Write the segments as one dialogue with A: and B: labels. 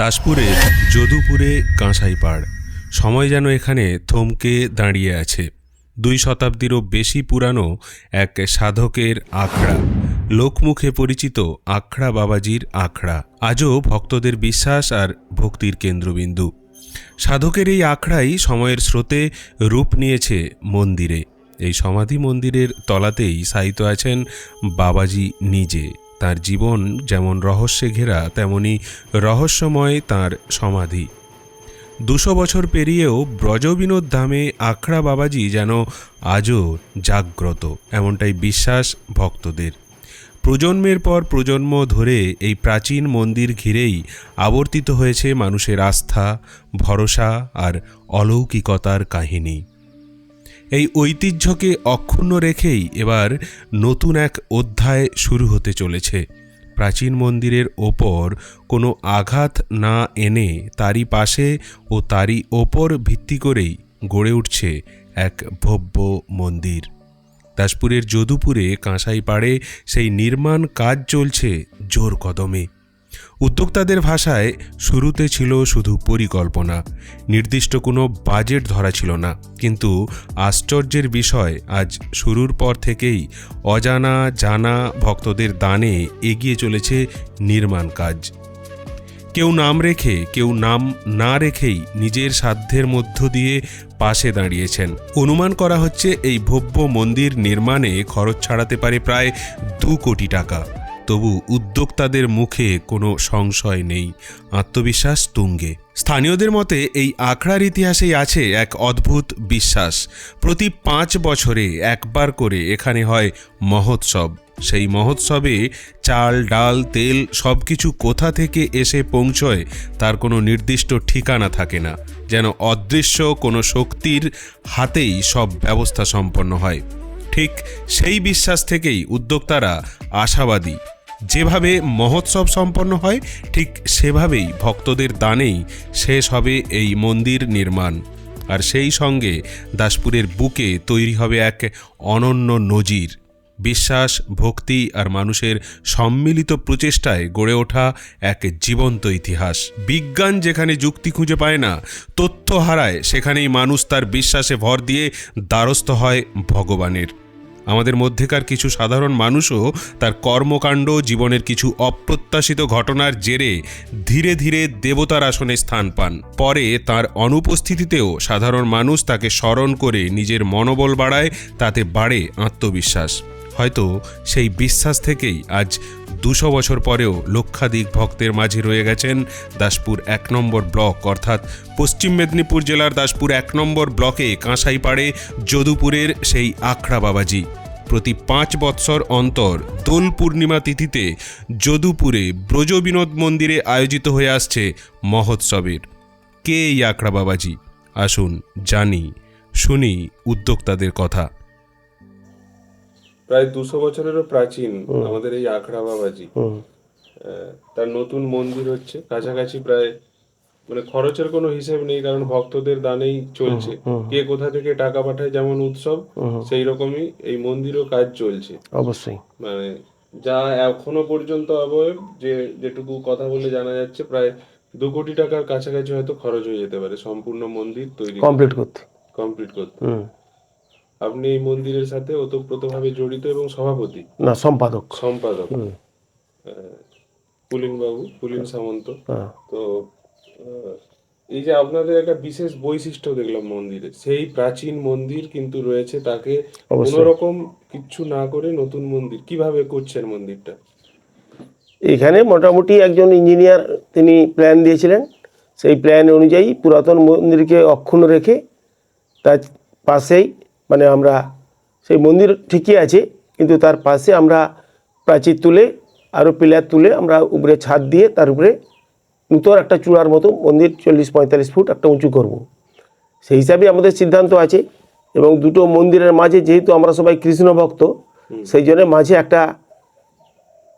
A: দাসপুরের যদুপুরে কাঁসাইপাড় সময় যেন এখানে থমকে দাঁড়িয়ে আছে। দুই শতাব্দীরও বেশি পুরানো এক সাধকের আখড়া। লোকমুখে পরিচিত আখড়া বাবাজির আখড়া। আজও ভক্তদের বিশ্বাস আর ভক্তির কেন্দ্রবিন্দু। সাধকের এই আখড়াই সময়ের স্রোতে রূপ নিয়েছে মন্দিরে। এই সমাধি মন্দিরের তলাতেই সাহিত্য আছেন বাবাজি নিজে। তার জীবন যেমন রহস্যে ঘেরা, তেমনি রহস্যময় তার সমাধি। দুশো বছর পেরিয়েও ব্রজবিনোদ ধামে আখড়া বাবাজি যেন আজও জাগ্রত, এমনটাই বিশ্বাস ভক্তদের। প্রজন্মের পর প্রজন্ম ধরে এই প্রাচীন মন্দির ঘিরেই আবর্তিত হয়েছে মানুষের আস্থা, ভরসা আর অলৌকিকতার কাহিনী। এই ঐতিহ্যকে অক্ষুণ্ণ রেখেই এবার নতুন এক অধ্যায় শুরু হতে চলেছে। প্রাচীন মন্দিরের ওপর কোনো আঘাত না এনে তারই পাশে ও তারই ওপর ভিত্তি করেই গড়ে উঠছে এক ভব্য মন্দির। দাসপুরের যদুপুরে কাঁসাইপাড়ে সেই নির্মাণ কাজ চলছে জোর কদমে। উদ্যোক্তাদের ভাষায় শুরুতে ছিল শুধু পরিকল্পনা। নির্দিষ্ট কোনো বাজেট ধরা ছিল না। কিন্তু আশ্চর্যের বিষয়, আজ শুরুর পর থেকেই অজানা জানা ভক্তদের দানে এগিয়ে চলেছে নির্মাণ কাজ। কেউ নাম রেখে, কেউ নাম না রেখেই নিজের সাধ্যের মধ্য দিয়ে পাশে দাঁড়িয়েছেন। অনুমান করা হচ্ছে এই ভব্য মন্দির নির্মাণে খরচ ছাড়াতে পারে প্রায় দু কোটি টাকা। তবু উদ্যোক্তাদের মুখে কোনো সংশয় নেই, আত্মবিশ্বাস তুঙ্গে। স্থানীয়দের মতে, এই আখড়ার ইতিহাসেই আছে এক অদ্ভুত বিশ্বাস। প্রতি পাঁচ বছরে একবার করে এখানে হয় মহোৎসব। সেই মহোৎসবে চাল, ডাল, তেল সব কিছু কোথা থেকে এসে পৌঁছয় তার কোনো নির্দিষ্ট ঠিকানা থাকে না। যেন অদৃশ্য কোনো শক্তির হাতেই সব ব্যবস্থা সম্পন্ন হয়। ঠিক সেই বিশ্বাস থেকেই উদ্যোক্তারা আশাবাদী। যেভাবে মহোৎসব সম্পন্ন হয়, ঠিক সেভাবেই ভক্তদের দানেই শেষ হবে এই মন্দির নির্মাণ। আর সেই সঙ্গে দাসপুরের বুকে তৈরি হবে এক অনন্য নজির। বিশ্বাস, ভক্তি আর মানুষের সম্মিলিত প্রচেষ্টায় গড়ে ওঠা এক জীবন্ত ইতিহাস। বিজ্ঞান যেখানে যুক্তি খুঁজে পায় না, তথ্য হারায় সেখানেই মানুষ তার বিশ্বাসে ভর দিয়ে দ্বারস্থ হয় ভগবানের। আমাদের মধ্যেকার কিছু সাধারণ মানুষও তার কর্মকাণ্ড, জীবনের কিছু অপ্রত্যাশিত ঘটনার জেরে ধীরে ধীরে দেবতার আসনে স্থান পান। পরে তার অনুপস্থিতিতেও সাধারণ মানুষ তাকে স্মরণ করে নিজের মনোবল বাড়ায়, তাতে বাড়ে আত্মবিশ্বাস। হয়তো সেই বিশ্বাস থেকেই আজ দুশো বছর পরেও লক্ষাধিক ভক্তের মাঝে রয়ে গেছেন দাসপুর এক নম্বর ব্লক, অর্থাৎ পশ্চিম মেদিনীপুর জেলার দাসপুর এক নম্বর ব্লকে কাঁসাইপাড়ে, যদুপুরের সেই আখড়া বাবাজি। প্রতি পাঁচ বৎসর অন্তর দোল পূর্ণিমা তিথিতে যদুপুরে ব্রজবিনোদ মন্দিরে আয়োজিত হয়ে আসছে মহোৎসবের। কে এই আখড়া বাবাজি? আসুন জানি শুনি উদ্যোক্তাদের কথা।
B: প্রায় দুশো বছরেরও প্রাচীন আমাদের এই আখড়া বাবাজি। তার নতুন মন্দির হচ্ছে কাছাকাছি প্রায় মানে খরচের কোনো হিসেব নেই কারণ ভক্তদের দানেই চলছে। কে কোথা থেকে টাকা পাঠায় যেমন উৎসব সেই রকমই এই মন্দিরও কাজ চলছে।
C: অবশ্যই।
B: মানে যা এখনও পর্যন্ত অবয়ব যে যেটুকু কথা বলে জানা যাচ্ছে প্রায় দু কোটি টাকার কাছাকাছি হয়তো খরচ হয়ে যেতে পারে সম্পূর্ণ মন্দির তৈরি
C: কমপ্লিট করতে।
B: কমপ্লিট করতে। আপনি এই মন্দিরের সাথে ওতপ্রোতভাবে জড়িত এবং সভাপতি।
C: না সম্পাদক।
B: সম্পাদক। পুলিন বাবু পুলিন সামন্ত।
C: হ্যাঁ।
B: তো এই যে আপনাদের একটা বিশেষ বৈশিষ্ট্য দেখলাম মন্দিরে সেই প্রাচীন মন্দির কিন্তু রয়েছে তাকে রকম কিচ্ছু না করে নতুন মন্দির কীভাবে করছেন মন্দিরটা?
C: এখানে মোটামুটি একজন ইঞ্জিনিয়ার তিনি প্ল্যান দিয়েছিলেন। সেই প্ল্যান অনুযায়ী পুরাতন মন্দিরকে অক্ষুণ্ণ রেখে তার পাশেই মানে আমরা সেই মন্দির ঠিকই আছে কিন্তু তার পাশে আমরা প্রাচীর তুলে আরও পিলার তুলে আমরা উপরে ছাদ দিয়ে তার উপরে নূতন একটা চূড়ার মতো মন্দির চল্লিশ পঁয়তাল্লিশ ফুট একটা উঁচু করব। সেই হিসাবে আমাদের সিদ্ধান্ত আছে এবং দুটো মন্দিরের মাঝে যেহেতু আমরা সবাই কৃষ্ণ ভক্ত সেই জন্য মাঝে একটা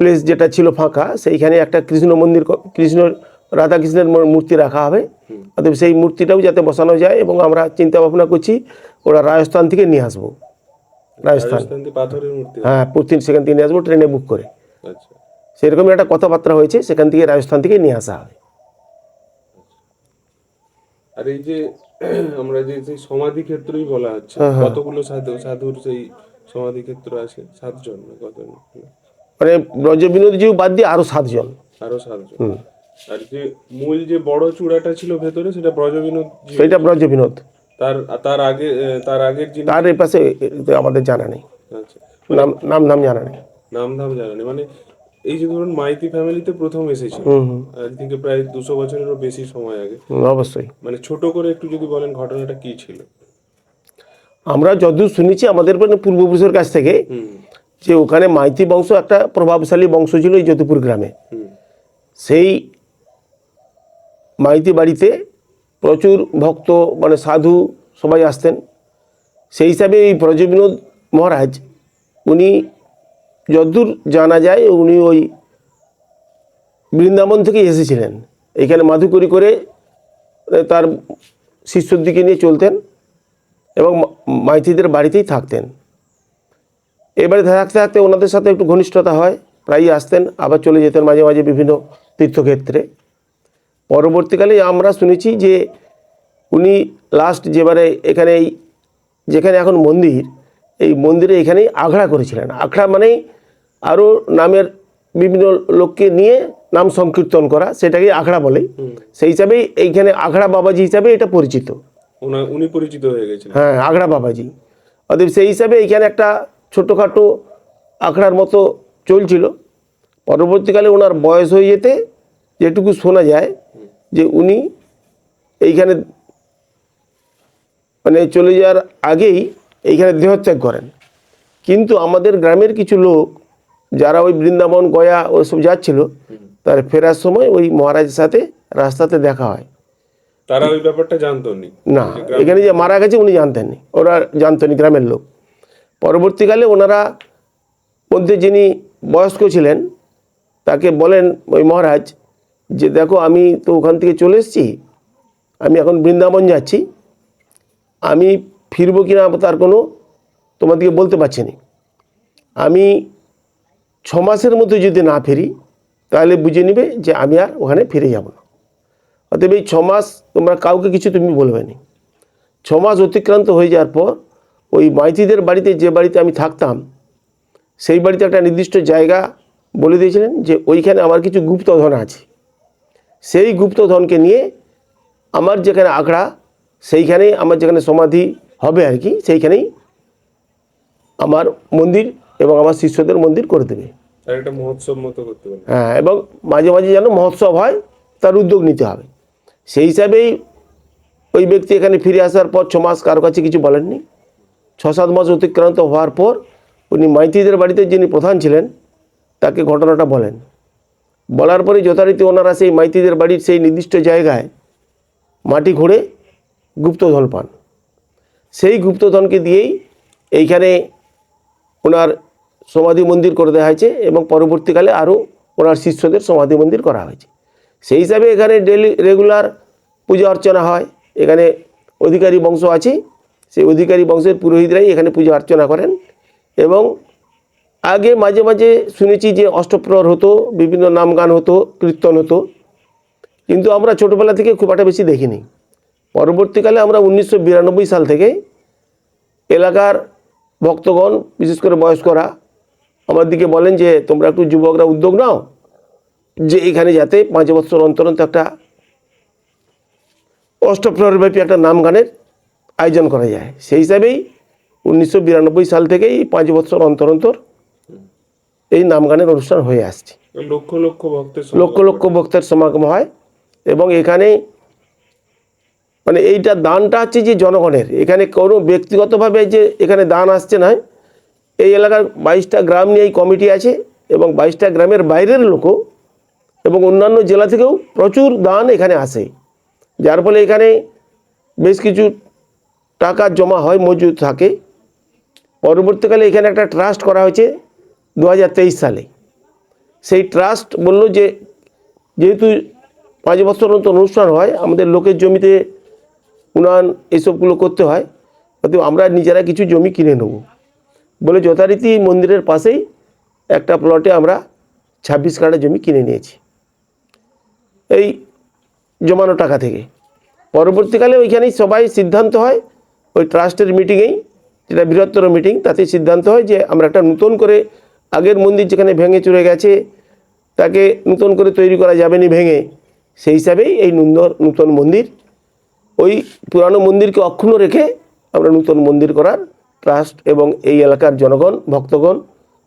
C: প্লেস যেটা ছিল ফাঁকা সেইখানে একটা কৃষ্ণ মন্দির কৃষ্ণ রাধাকৃষ্ণের মূর্তি রাখা হবে। অতএব সেই মূর্তিটাও যাতে বসানো যায় এবং আমরা চিন্তা ভাবনা করছি ওরা রাজস্থান থেকে নিয়ে আসব। রাজস্থান। হ্যাঁ প্রতিদিন সেখান থেকে নিয়ে আসব ট্রেনে বুক করে।
B: আচ্ছা।
C: সেরকমই একটা কথাবার্তা হয়েছে সেখান থেকে রাজস্থান থেকে নিয়ে আসা হবে।
B: আর এই যে আমরা যে সেই সমাধি ক্ষেত্রই বলা হচ্ছে কতগুলো সাধু সাধুর সেই সমাধি ক্ষেত্র আছে সাতজন কত
C: মানে ব্রজ বিনোদজিও বাদ দিয়ে আরও সাতজন।
B: আরও সাতজন। আর যে মূল যে বড় চূড়াটা ছিল ভেতরে সেটা ব্রজবিনোদ জি-
C: সেইটা ব্রজ বিনোদ।
B: তার তার আগে তার আগের যিনি
C: তার এই পাশে আমাদের জানা নেই।
B: আচ্ছা।
C: নাম নাম নাম জানা নেই।
B: নাম ধাম জানা নেই। মানে এই যে ধরুন মাইতি ফ্যামিলিতে প্রথম এসেছিল আজ থেকে প্রায় দুশো বছরেরও বেশি সময় আগে।
C: অবশ্যই।
B: মানে ছোট করে একটু যদি বলেন ঘটনাটা কি ছিল?
C: আমরা যতদূর শুনেছি আমাদের মানে পূর্বপুরুষের কাছ থেকে যে ওখানে মাইতি বংশ একটা প্রভাবশালী বংশ ছিল এই যদুপুর গ্রামে। সেই মাইতি বাড়িতে প্রচুর ভক্ত মানে সাধু সবাই আসতেন। সেই হিসাবে এই ব্রজবিনোদ মহারাজ উনি যদ্দূর জানা যায়, উনি ওই বৃন্দাবন থেকেই এসেছিলেন। এখানে মাধুকরি করে তার শিষ্যর দিকে নিয়ে চলতেন এবং মাইতিদের বাড়িতেই থাকতেন। এবারে থাকতে থাকতে ওনাদের সাথে একটু ঘনিষ্ঠতা হয়, প্রায়ই আসতেন, আবার চলে যেতেন মাঝে মাঝে বিভিন্ন তীর্থক্ষেত্রে। পরবর্তীকালে আমরা শুনেছি যে উনি লাস্ট যেবারে এখানে যেখানে এখন মন্দির, এই মন্দিরে এখানেই আখড়া করেছিলেন। আখড়া মানেই আরও নামের বিভিন্ন লোককে নিয়ে নাম সংকীর্তন করা সেটাকে আখড়া বলে। সেই হিসাবেই এইখানে আখড়া বাবাজি হিসাবে এটা পরিচিত।
B: উনি পরিচিত হয়ে গেছিলেন।
C: হ্যাঁ আখড়া বাবাজি। অতএব সেই হিসাবে এইখানে একটা ছোটোখাটো আখড়ার মতো চলছিল। পরবর্তীকালে ওনার বয়স হয়ে যেতে যেটুকু শোনা যায় যে উনি এইখানে মানে চলে যাওয়ার আগেই এইখানে দেহত্যাগ করেন। কিন্তু আমাদের গ্রামের কিছু লোক যারা ওই বৃন্দাবন গয়া ওসব যাচ্ছিল তার ফেরার সময় ওই মহারাজের সাথে রাস্তাতে দেখা হয়।
B: তারা ওই ব্যাপারটা জানতো না?
C: এখানে যে মারা গেছে উনি জানতেননি ওরা জানতেনি গ্রামের লোক। পরবর্তীকালে ওনারা মধ্যে যিনি বয়স্ক ছিলেন তাকে বলেন ওই মহারাজ যে দেখো আমি তো ওখান থেকে চলে এসেছি। আমি এখন বৃন্দাবন যাচ্ছি। আমি ফিরবো কিনা তার কোনো তোমাদেরকে বলতে পারছি না। আমি ছ মাসের মধ্যে যদি না ফিরি, তাহলে বুঝে নেবে যে আমি আর ওখানে ফিরে যাব না। অতএব এই ছ মাস তোমরা কাউকে কিছু তুমি বলবে না। ছ মাস অতিক্রান্ত হয়ে যাওয়ার পর ওই মাইতিদের বাড়িতে যে বাড়িতে আমি থাকতাম, সেই বাড়িতে একটা নির্দিষ্ট জায়গা বলে দিয়েছিলেন যে ওইখানে আমার কিছু গুপ্তধন আছে। সেই গুপ্তধনকে নিয়ে আমার যেখানে আখড়া, সেইখানেই আমার যেখানে সমাধি হবে আর কি, সেইখানেই আমার মন্দির এবং আমার শিষ্যদের মন্দির করে দেবে। হ্যাঁ এবং মাঝে মাঝে যেন মহোৎসব হয়, তার উদ্যোগ নিতে হবে। সেই হিসাবেই ওই ব্যক্তি এখানে ফিরে আসার পর ছ মাস কারও কাছে কিছু বলেননি। ছ সাত মাস অতিক্রান্ত হওয়ার পর উনি মাইতিদের বাড়িতে যিনি প্রধান ছিলেন, তাকে ঘটনাটা বলেন। বলার পরে যথারীতি ওনারা সেই মাইতিদের বাড়ির সেই নির্দিষ্ট জায়গায় মাটি ঘুরে গুপ্তধন পান। সেই গুপ্তধনকে দিয়েই এইখানে ওনার সমাধি মন্দির করে দেওয়া হয়েছে এবং পরবর্তীকালে আরও ওনার শিষ্যদের সমাধি মন্দির করা হয়েছে। সেই হিসাবে এখানে ডেলি রেগুলার পূজা অর্চনা হয়। এখানে অধিকারী বংশ আছে। সেই অধিকারী বংশের পুরোহিতরাই এখানে পূজা অর্চনা করেন এবং আগে মাঝে মাঝে শুনেছি যে অষ্টপ্রহর হতো, বিভিন্ন নাম গান হতো, কীর্তন হতো। কিন্তু আমরা ছোটোবেলা থেকে খুব একটা বেশি দেখিনি। পরবর্তীকালে আমরা উনিশশো বিরানব্বই সাল থেকে এলাকার ভক্তগণ, বিশেষ করে বয়স্করা আমার দিকে বলেন যে তোমরা একটু যুবকরা উদ্যোগ নাও যে এখানে যাতে পাঁচ বছর অন্তর অন্তর একটা অষ্টপ্রহরব্যাপী একটা নাম গানের আয়োজন করা যায়। সেই হিসাবেই উনিশশো বিরানব্বই সাল থেকেই পাঁচ বছর অন্তর অন্তর এই নাম গানের অনুষ্ঠান হয়ে আসছে।
B: লক্ষ লক্ষ ভক্তের
C: লক্ষ লক্ষ ভক্তের সমাগম হয় এবং এখানে মানে এইটা দানটা হচ্ছে যে জনগণের। এখানে কোনো ব্যক্তিগতভাবে যে এখানে দান আসছে না এই এলাকার বাইশটা গ্রাম নিয়ে এই কমিটি আছে এবং বাইশটা গ্রামের বাইরের লোকও এবং অন্যান্য জেলা থেকেও প্রচুর দান এখানে আসে। যার ফলে এখানে বেশ কিছু টাকা জমা হয়, মজুদ থাকে। পরবর্তীকালে এখানে একটা ট্রাস্ট করা হয়েছে দু হাজার তেইশ সালে। সেই ট্রাস্ট বলল যে, যেহেতু পাঁচ বছর অন্তর অনুষ্ঠান হয়, আমাদের লোকের জমিতে উনান এইসবগুলো করতে হয়, অতএব আমরা নিজেরা কিছু জমি কিনে নেব। বলে যথারীতি মন্দিরের পাশেই একটা প্লটে আমরা ছাব্বিশ কাঠা জমি কিনে নিয়েছি। এই জমানো টাকা থেকে। পরবর্তীকালে ওইখানেই সবাই সিদ্ধান্ত হয়, ওই ট্রাস্টের মিটিংয়েই যেটা বৃহত্তর মিটিং তাতে সিদ্ধান্ত হয় যে আমরা একটা নতুন করে আগের মন্দির যেখানে ভেঙে চলে গেছে, তাকে নতুন করে তৈরি করা যাবে না ভেঙে, সেই হিসাবেই এই নূতন নূতন মন্দির, ওই পুরানো মন্দিরকে অক্ষুণ্ণ রেখে আমরা নূতন মন্দির করার ট্রাস্ট এবং এই এলাকার জনগণ ভক্তগণ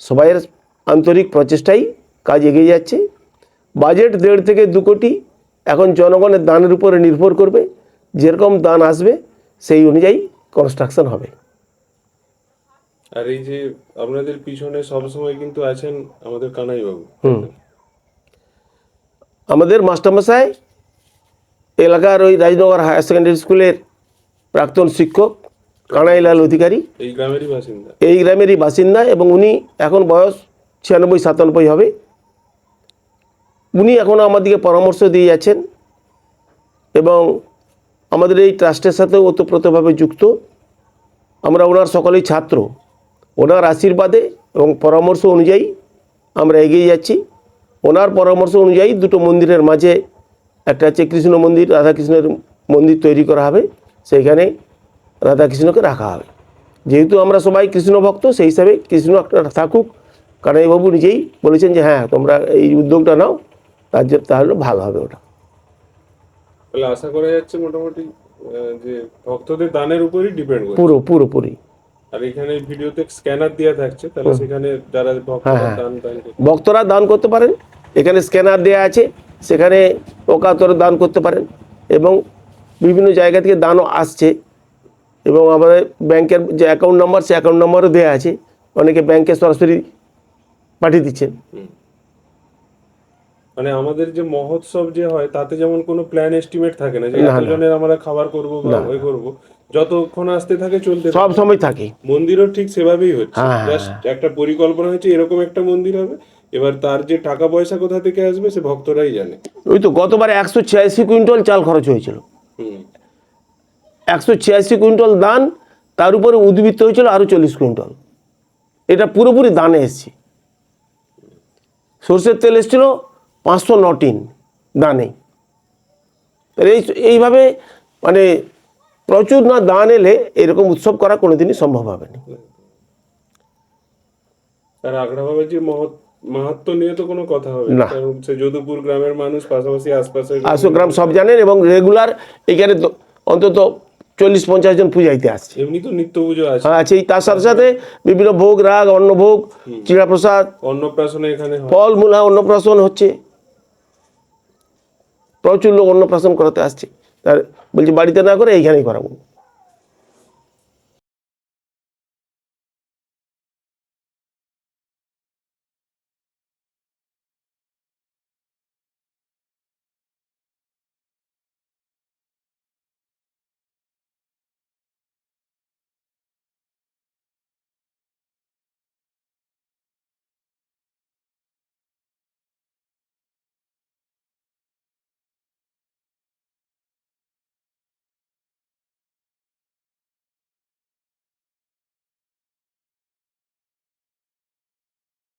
C: সবাইয়ের আন্তরিক প্রচেষ্টাই কাজ এগিয়ে যাচ্ছে। বাজেট দেড় থেকে দু কোটি এখন জনগণের দানের উপরে নির্ভর করবে। যেরকম দান আসবে সেই অনুযায়ী কনস্ট্রাকশন হবে।
B: আর এই যে আপনাদের পিছনে সবসময় কিন্তু আছেন আমাদের কানাই বাবু
C: হুম। আমাদের মাস্টারমশাই এলাকার ওই রাজনগর হায়ার সেকেন্ডারি স্কুলের প্রাক্তন শিক্ষক কানাইলাল অধিকারী।
B: এই গ্রামেরই বাসিন্দা।
C: এই গ্রামেরই বাসিন্দা এবং উনি এখন বয়স ছিয়ানব্বই সাতানব্বই হবে। উনি এখনও আমাদেরকে পরামর্শ দিয়ে যাচ্ছেন এবং আমাদের এই ট্রাস্টের সাথে ওতপ্রোতভাবে যুক্ত। আমরা ওনার সকলেই ছাত্র। ওনার আশীর্বাদে এবং পরামর্শ অনুযায়ী আমরা এগিয়ে যাচ্ছি। ওনার পরামর্শ অনুযায়ী দুটো মন্দিরের মাঝে একটা হচ্ছে কৃষ্ণ মন্দির রাধাকৃষ্ণের মন্দির তৈরি করা হবে। সেইখানে রাধাকৃষ্ণকে রাখা হবে। যেহেতু আমরা সবাই কৃষ্ণ ভক্ত সেই হিসাবে কৃষ্ণ একটা থাকুক। কানাইবাবু নিজেই বলেছেন যে হ্যাঁ তোমরা এই উদ্যোগটা নাও তার জন্য তাহলে ভালো হবে ওটা।
B: তাহলে আশা করা যাচ্ছে মোটামুটি যে ভক্তদের দানের উপরই ডিপেন্ড করে
C: পুরো পুরোপুরি
B: আর এখানে ভিডিওতে স্ক্যানার দেওয়া থাকছে তাহলে সেখানে যারা ভক্তরা দান দান
C: ভক্তরা দান করতে পারেন। এখানে স্ক্যানার দেওয়া আছে সেখানে ওকাতরে দান করতে পারেন। এবং বিভিন্ন জায়গা থেকে দানও আসছে। এবং আমাদের ব্যাংকের যে অ্যাকাউন্ট নাম্বার সে অ্যাকাউন্ট নাম্বারও দেওয়া আছে। অনেকে ব্যাংকে সরাসরি পাঠিয়ে দিচ্ছেন।
B: মানে আমাদের যে মহোৎসব যে হয় তাতে যেমন কোনো প্ল্যান এস্টিমেট থাকে না যে এতজনের আমরা খাবার করব বা ওই করব যতক্ষণ আসতে থাকে চলতে থাকে।
C: সব সময় থাকে।
B: মন্দিরও ঠিক সেভাবেই হচ্ছে।
C: হ্যাঁ,
B: জাস্ট একটা পরিকল্পনা হয়েছে এরকম একটা মন্দির হবে। এবার তার যে টাকা পয়সা কোথা থেকে আসবে সে ভক্তরাই জানে।
C: ওই তো গতবার একশো ছিয়াশি কুইন্টাল চাল খরচ হয়েছিল।
B: হুম।
C: একশো ছিয়াশি কুইন্টাল দান তার উপরে উদ্বৃত্ত হয়েছিল আরও চল্লিশ কুইন্টাল। এটা পুরোপুরি দানে এসছে। সর্ষের তেল এসেছিল পাঁচশো নটিন দানে এই এইভাবে মানে প্রচুর না দান এলে এরকম উৎসব করা কোনোদিনই সম্ভব হবে না।
B: আর আগ্রা বাবাজির মহৎ মাহাত্ম নিয়ে তো কোনো কথা হবে
C: না।
B: যদুপুর গ্রামের মানুষ পাশাপাশি আশপাশের
C: আশো গ্রাম সব জানেন এবং রেগুলার এখানে তো অন্তত চল্লিশ পঞ্চাশ জন পূজাইতে আসছে।
B: এমনি তো নিত্য পুজো আছে।
C: আছে তার সাথে সাথে বিভিন্ন ভোগ রাগ অন্নভোগ চিড়া প্রসাদ
B: অন্নপ্রাশনে এখানে হয়।
C: ফল মূলা অন্নপ্রাশন হচ্ছে। প্রচুর লোক অন্নপ্রাশন করাতে আসছে। তার বলছি বাড়িতে না করে এইখানেই করাবো।